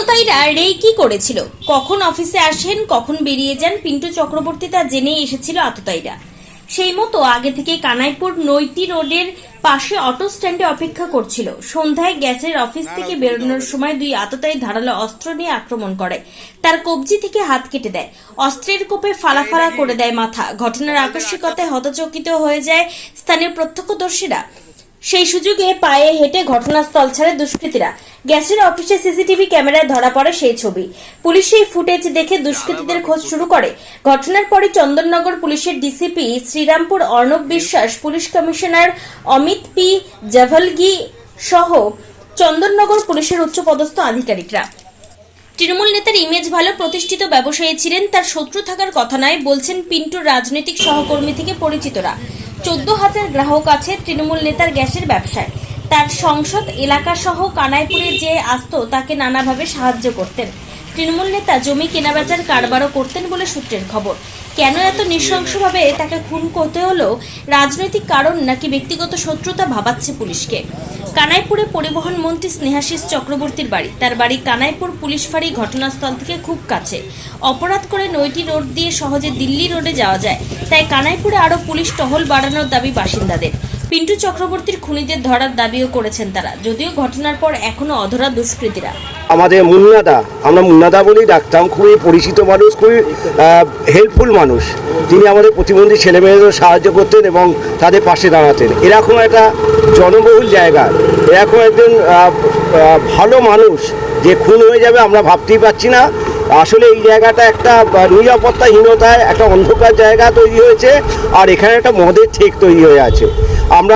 আততায়ীরা রে কি করেছিল। কখন অফিসে আসেন, কখন বেরিয়ে যান, পিন্টু চক্রবর্তী তা জেনেই এসেছিল আততায়ীরা সেই মতো আগে থেকে কানাইপুর নৈতি রোডের পাশে অটো স্ট্যান্ডে অপেক্ষা করছিল। সন্ধ্যায় গ্যাসের অফিস থেকে বেরোনোর সময় দুই আততায়ী ধারালো অস্ত্র নিয়ে আক্রমণ করে। তার কবজি থেকে হাত কেটে দেয়। অস্ত্রের কোপে ফালাফালা করে দেয় মাথা। ঘটনার আকস্মিকতায় হতচকিত হয়ে যায় স্থানীয় প্রত্যক্ষদর্শীরা। সেই সুযোগে পায়ে হেঁটে ঘটনাস্থল ছাড়ে দুষ্কৃতীরা। গ্যাসের অফিসে সিসিটিভি ক্যামেরায় ধরা পড়ে সেই ছবি। পুলিশ এই ফুটেজ দেখে দুষ্কৃতীদের খোঁজ শুরু করে। ঘটনার পরে চন্দননগর পুলিশের DCP Srirampur Arnab Biswas police commissioner Amit P Javalgi সহ চন্দননগর পুলিশের উচ্চপদস্থ আধিকারিকরা। তৃণমূল নেতার ইমেজ ভালো প্রতিষ্ঠিত ব্যবসায়ী ছিলেন তার শত্রু থাকার কথা নয় বলছেন পিন্টুর রাজনৈতিক সহকর্মী থেকে পরিচিতরা। চোদ্দ হাজার গ্রাহক আছে তৃণমূল নেতার গ্যাসের ব্যবসায়। তার সংসদ এলাকাসহ কানাইপুরে যে আসত, তাকে নানাভাবে সাহায্য করতেন। তৃণমূল নেতা জমি কেনাবেচার কারবারও করতেন বলে সূত্রের খবর। কেন এত নৃশংসভাবে তাকে খুন করতে হলো? রাজনৈতিক কারণ নাকি ব্যক্তিগত শত্রুতা ভাবাচ্ছে পুলিশকে? কানাইপুরে পরিবহন মন্ত্রী স্নেহাশিস চক্রবর্তীর বাড়ি। তার বাড়ি কানাইপুর পুলিশ ফাঁড়ি ঘটনাস্থল থেকে খুব কাছে। অপরাধ করে নৈটি রোড দিয়ে সহজে দিল্লি রোডে যাওয়া যায়। তাই কানাইপুরে আরও পুলিশ টহল বাড়ানোর দাবি বাসিন্দাদের। পিন্টু চক্রবর্তীর খুনিদের ধরার দাবিও করেছেন তারা। যদিও ঘটনার পর এখনও অধরা দুষ্কৃতীরা। আমাদের মুন্নাদা, আমরা মুন্নাদা বলেই ডাকতাম, খুবই পরিচিত মানুষ, খুবই হেল্পফুল মানুষ। তিনি আমাদের প্রতিবন্ধী ছেলেমেয়েদের সাহায্য করতেন এবং তাদের পাশে দাঁড়াতেন। এরকম একটা জনবহুল জায়গা, এরকম একজন ভালো মানুষ যে খুন হয়ে যাবে আমরা ভাবতেই পারছি না। আসলে এই জায়গাটা একটা নিরাপত্তাহীনতায় একটা অন্ধকার জায়গা তৈরি হয়েছে, আর এখানে একটা মদের ঠেক তৈরি হয়ে আছে। আমরা